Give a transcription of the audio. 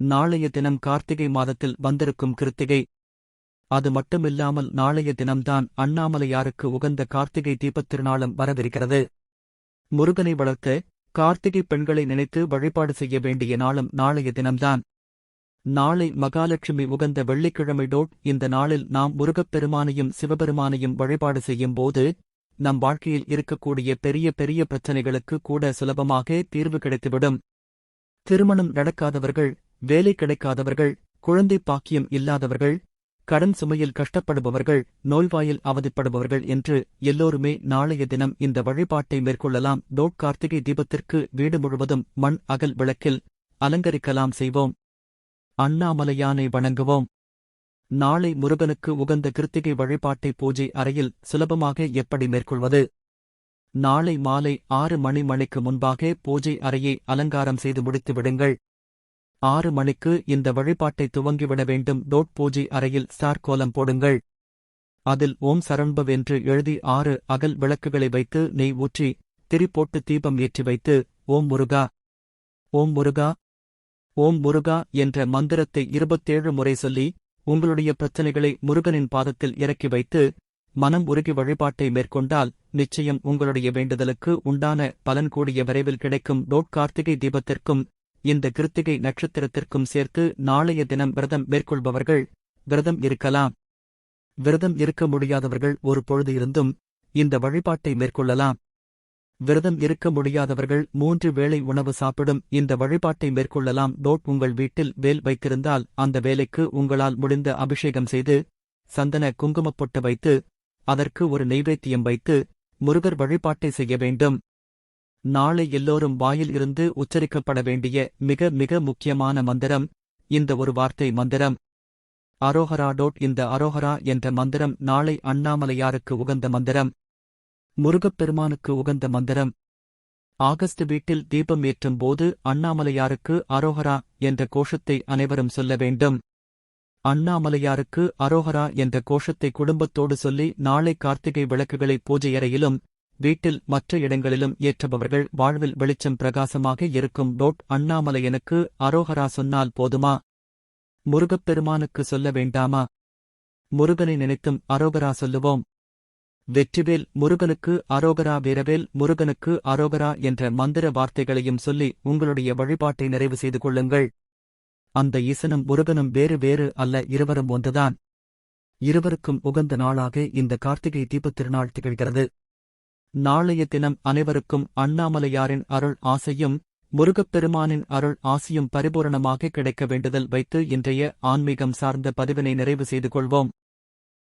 நாளைய தினம் கார்த்திகை மாதத்தில் வந்திருக்கும் கிருத்திகை. அது மட்டுமில்லாமல் நாளைய தினம்தான் அண்ணாமலையாருக்கு உகந்த கார்த்திகை தீபத் திருநாளும் வரவிருக்கிறது. முருகனை வளர்த்து கார்த்திகை பெண்களை நினைத்து வழிபாடு செய்ய வேண்டிய நாளும் நாளைய தினம்தான். நாளை மகாலட்சுமி உகந்த வெள்ளிக்கிழமை டோட் இந்த நாளில் நாம் முருகப்பெருமானையும் சிவபெருமானையும் வழிபாடு செய்யும் போது நம் வாழ்க்கையில் இருக்கக்கூடிய பெரிய பெரிய பிரச்சனைகளுக்கு கூட சுலபமாக தீர்வு கிடைத்துவிடும். திருமணம் நடக்காதவர்கள் வேலை கிடைக்காதவர்கள் குழந்தை பாக்கியம் இல்லாதவர்கள் கடன் சுமையில் கஷ்டப்படுபவர்கள் நோய்வாயில் அவதிப்படுபவர்கள் என்று எல்லோருமே நாளைய தினம் இந்த வழிபாட்டை மேற்கொள்ளலாம். தோட் கார்த்திகை தீபத்திற்கு வீடு முழுவதும் மண் அகல் விளக்கில் அலங்கரிக்கலாம் செய்வோம். அண்ணாமலையானை வணங்குவோம். நாளை முருகனுக்கு உகந்த கிருத்திகை வழிபாட்டை பூஜை அறையில் சுலபமாக எப்படி மேற்கொள்வது? நாளை மாலை ஆறு மணி மணிக்கு முன்பாக பூஜை அறையை அலங்காரம் செய்து முடித்து விடுங்கள். ஆறு மணிக்கு இந்த வழிபாட்டை துவங்கிவிட வேண்டும். டோட் பூஜை அறையில் ஸ்டார் கோலம் போடுங்கள். அதில் ஓம் சரண்பவ் என்று எழுதி ஆறு அகல் விளக்குகளை வைத்து நெய் ஊற்றி திரி போட்டு தீபம் ஏற்றி வைத்து ஓம் முருகா. ஓம் முருகா. ஓம் முருகா என்ற மந்திரத்தை இருபத்தேழு முறை சொல்லி உங்களுடைய பிரச்சனைகளை முருகனின் பாதத்தில் இறக்கி வைத்து மனம் உருகி வழிபாட்டை மேற்கொண்டால் நிச்சயம் உங்களுடைய வேண்டுதலுக்கு உண்டான பலன் கூடிய விரைவில் கிடைக்கும். டோட் கார்த்திகை தீபத்திற்கும் இந்த கிருத்திகை நட்சத்திரத்திற்கும் சேர்த்து நாளைய தினம் விரதம் மேற்கொள்பவர்கள் விரதம் இருக்கலாம். விரதம் இருக்க முடியாதவர்கள் ஒரு பொழுது இருந்தும் இந்த வழிபாட்டை மேற்கொள்ளலாம். விரதம் இருக்க முடியாதவர்கள் மூன்று வேளை உணவு சாப்பிடும் இந்த வழிபாட்டை மேற்கொள்ளலாம். டோட் உங்கள் வீட்டில் வேல் வைத்திருந்தால் அந்த வேலைக்கு உங்களால் முடிந்த அபிஷேகம் செய்து சந்தன குங்குமப் பொட்டு வைத்து அதற்கு ஒரு நெய்வேத்தியம் வைத்து முருகர் வழிபாட்டை செய்ய வேண்டும். நாளை எல்லோரும் வாயில் இருந்து உச்சரிக்கப்பட வேண்டிய மிக மிக முக்கியமான மந்திரம் இந்த ஒரு வார்த்தை மந்திரம். அரோஹரா டோட் இந்த அரோஹரா என்ற மந்திரம் நாளை அண்ணாமலையாருக்கு உகந்த மந்திரம். முருகப்பெருமானுக்கு உகந்த மந்திரம். ஆகஸ்ட் வீட்டில் தீபம் ஏற்றும் போது அண்ணாமலையாருக்கு அரோஹரா என்ற கோஷத்தை அனைவரும் சொல்ல வேண்டும். அண்ணாமலையாருக்கு அரோஹரா என்ற கோஷத்தை குடும்பத்தோடு சொல்லி நாளை கார்த்திகை விளக்குகளை பூஜையறையிலும் வீட்டில் மற்ற இடங்களிலும் ஏற்றபவர்கள் வாழ்வில் வெளிச்சம் பிரகாசமாக இருக்கும் டோட் அண்ணாமலையனுக்கு அரோகரா சொன்னால் போதுமா? முருகப்பெருமானுக்கு சொல்ல வேண்டாமா? முருகனை நினைத்தும் அரோகரா சொல்லுவோம். வெற்றிவேல் முருகனுக்கு அரோகரா வீரவேல் முருகனுக்கு அரோகரா என்ற மந்திர வார்த்தைகளையும் சொல்லி உங்களுடைய வழிபாட்டை நிறைவு செய்து கொள்ளுங்கள். அந்த ஈசனும் முருகனும் வேறு வேறு அல்ல இருவரும் ஒன்றுதான். இருவருக்கும் உகந்த நாளாக இந்த கார்த்திகை தீபத் திருநாள் திகழ்கிறது. நாளைய தினம் அனைவருக்கும் அண்ணாமலையாரின் அருள் ஆசையும் முருகப்பெருமானின் அருள் ஆசியும் பரிபூரணமாக கிடைக்க வேண்டுதல் வைத்து இன்றைய ஆன்மீகம் சார்ந்த பதிவினை நிறைவு செய்து கொள்வோம்.